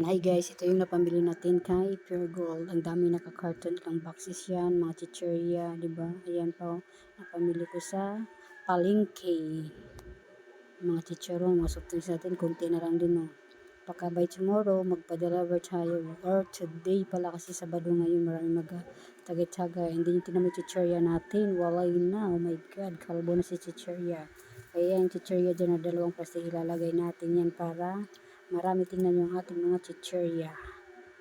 Hi guys, ito yung napamili natin kay Pure Gold. Ang dami naka-carton lang boxes yan, mga chicheria, di ba? Ayan po, napamili ko sa palengke. Mga chicharon, mga soft natin, konti na lang din oh. Baka by tomorrow, magpa-deliver tayo. Or today pala kasi Sabado ngayon, marami mag-tagay-tagay. Hindi yung tinamay chicheria natin, walay na. Oh my God, kalbo na si chicheria. Kaya yung chicheria dyan na dalawang plastic ilalagay natin yan para marami tingnan yung ating mga chicheria.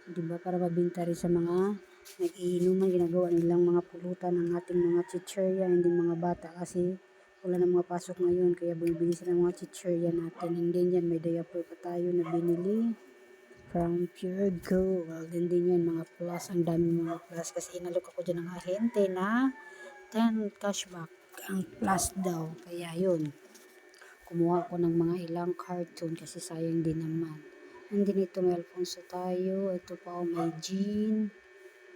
Di ba? Para mabinta rin sa mga nag-iinuman, ginagawa nilang mga pulutan ng ating mga chicheria, hindi mga bata kasi wala na mga pasok ngayon kaya bumibili sila ng mga chicheria natin. And then yan, may diaper pa tayo na binili from Pure Gold. And yan, mga plus, ang dami mga plus kasi inalok ako dyan ng ahente na 10 cashback ang plus daw. Kaya yun, kumuha ko ng mga ilang cartoon kasi sayang din naman. And then ito may Alfonso tayo. Ito pa oh, may gin.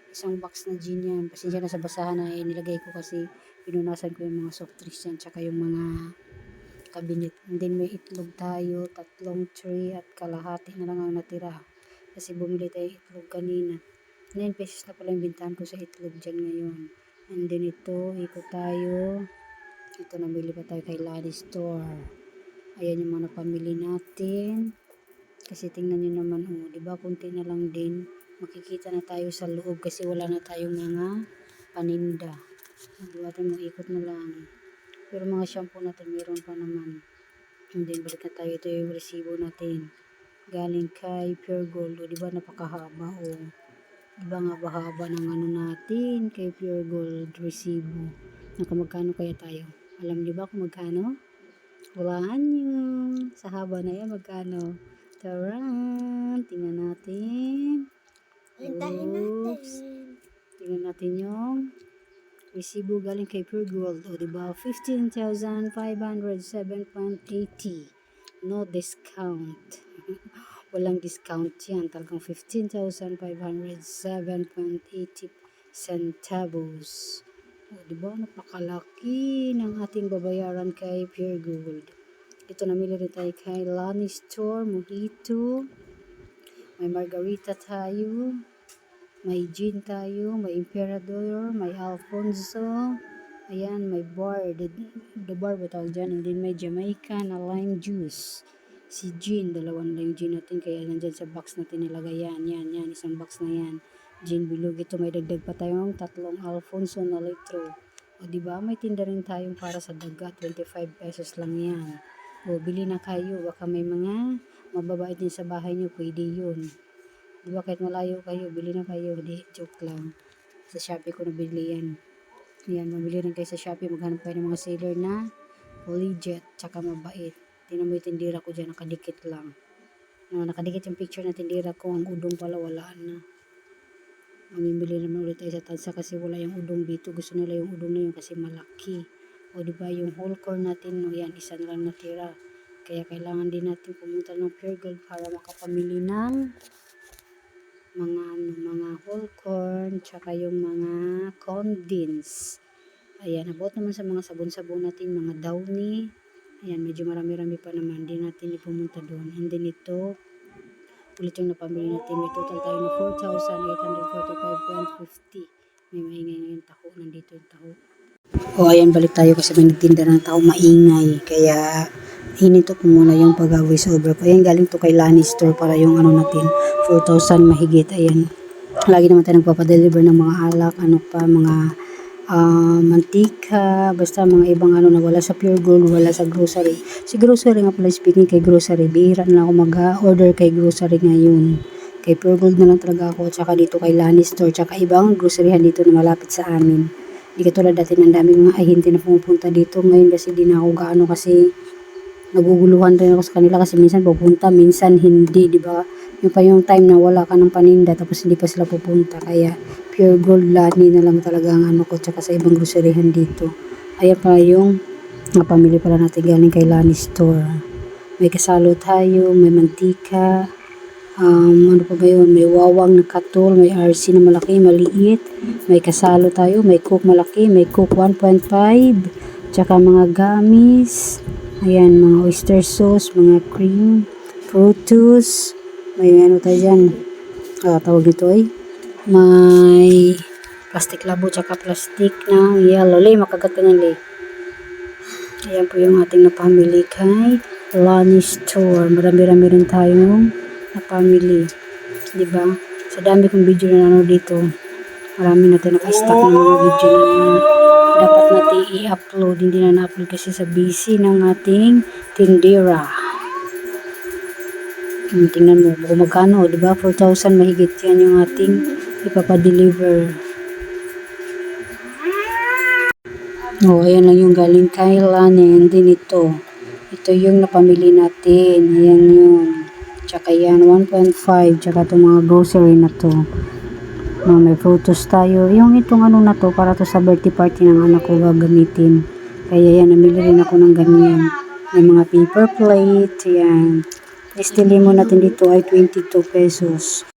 Isang box na gin yan. Pasensya na sa basahan na eh, nilagay ko kasi pinunasan ko yung mga soft drinks yan. Tsaka yung mga cabinet. And then may itlog tayo. Tatlong tray at kalahati na lang ang natira. Kasi bumili tayo itlog kanina. 9 pesos na pala yung bintahan ko sa itlog dyan ngayon. And then ito, ikot tayo. Ito, namili pa tayo kay Lani Store. Ayan yung mga napamili natin. Kasi tingnan nyo naman, oh, di ba kunti na lang din. Makikita na tayo sa loob kasi wala na tayong mga paninda. Di ba tayo ikot na lang. Pero mga shampoo natin meron pa naman. And then balik na tayo. Ito yung resibo natin. Galing kay Pure Gold. O, di ba napakahaba, oh. Di nga bahaba ng ano natin kay Pure Gold resibo. Nakamagkano kaya tayo? Alam niyo ba kung magkano? Hulaan nyo. Sa haba na yan, magkano? Taran! Tingnan natin. Hintayin natin. Tingnan natin yung resibo galing kay Pure Gold. O, diba? 15,507.80. No discount. Walang discount yan. Talagang 15,507.80 centavos. O, diba? Napakalaki ng ating babayaran kay Pure Gold. Ito namili rin tayo kay Lani Store, Mojito. May margarita tayo. May gin tayo, may emperador, may alfonso. Ayan, may bar. The, the bar ba tawag dyan? And then may Jamaica na lime juice. Si gin, dalawan lang yung gin natin. Kaya nandyan sa box natin nilagay yan. Yan, yan. Isang box na yan. Gin bilog. Ito may dagdag pa tayong tatlong alfonso na litro. O di ba may tinda rin tayong para sa daga. 25 pesos lang yan. O bili na kayo. Baka may mga mababait din sa bahay nyo. Pwede yun. Di ba kahit malayo kayo, bili na kayo. Di, joke lang. Sa Shopee ko nabili yan. Yan, mabili rin kayo sa Shopee. Maghanap kayo ng mga seller na legit, tsaka mabait. Tinan mo yung tindira ko dyan, nakadikit lang. No, nakadikit yung picture na tindira ko. Ang udong pala, wala na. Mamimili naman ulit tayo sa tansa kasi wala yung udong dito. Gusto nila yung udong na yun kasi malaki. O di ba yung whole core natin, no, yan, isa na lang natira. Kaya kailangan din natin pumunta ng Pure Gold para makapamili ng mga ano, mga whole corn, tsaka yung mga condensed. Ayan, abot naman sa mga sabon-sabon natin, mga downy. Ayan, medyo marami-rami pa naman. Hindi natin ipumunta doon. And then ito, ulit yung napamili natin. May total tayo na 4,845.50. May maingay ngayon taho. Nandito yung taho. O ayan, balik tayo kasi may nagtinda ng tao maingay. Kaya, hinito ko muna yung pag-voice over ko. Ayan, galing to kay Lani Store para yung ano natin, 4,000 mahigit. Ayan, lagi naman tayo nagpapadeliver ng mga alak, ano pa, mga ah, mantika, basta mga ibang ano na wala sa Pure Gold, wala sa grocery. Si grocery nga pala, speaking kay grocery, bihira na ako mag-order kay grocery ngayon. Kay Pure Gold na lang talaga ako, tsaka dito kay Lani Store, tsaka ibang groceryhan dito na malapit sa amin. Hindi katulad dati ng daming mga ahente na pumupunta dito. Ngayon kasi di na ako gaano kasi naguguluhan rin ako sa kanila kasi minsan pupunta, minsan hindi, di ba? Yung pa yung time na wala ka ng paninda tapos hindi pa sila pupunta. Kaya pure gold lani na lang talaga ang ano ko tsaka sa ibang groceryhan dito. Ayan pa yung napamili pala natin galing kay Lani Store. May kasalo tayo, may mantika, um, ano pa ba yun? May wawang na katol, may RC na malaki, maliit. May kasalo tayo, may coke malaki, may coke 1.5, tsaka mga gamis, ayan, mga oyster sauce, mga cream, fruitus, May ano tayo dyan. Ah, tawag nito ay. May plastic labo tsaka plastic na yellow. Lay, makagat ka Lay. Ayan po yung ating napamili kay Lani Store. Marami-rami rin tayong napamili. Diba? Sa dami kong video na ano dito, marami na tayo naka-stock ng mga video na dapat natin i-upload. Hindi na na-upload kasi sa busy ng ating tindera. Hmm, tingnan mo, magkano, di ba? 4,000 mahigit yan yung ating ipapadeliver. Oh, ayan lang yung galing kay Lani. And then ito. Ito yung napamili natin. Ayan yun. Tsaka yan, 1.5. Tsaka itong mga grocery na to. No, may photos tayo. Yung itong ano na to, para to sa birthday party ng anak ko gagamitin. Kaya yan, namili rin ako ng ganyan. May mga paper plate. Yan. Estili mo natin dito ay 22 pesos.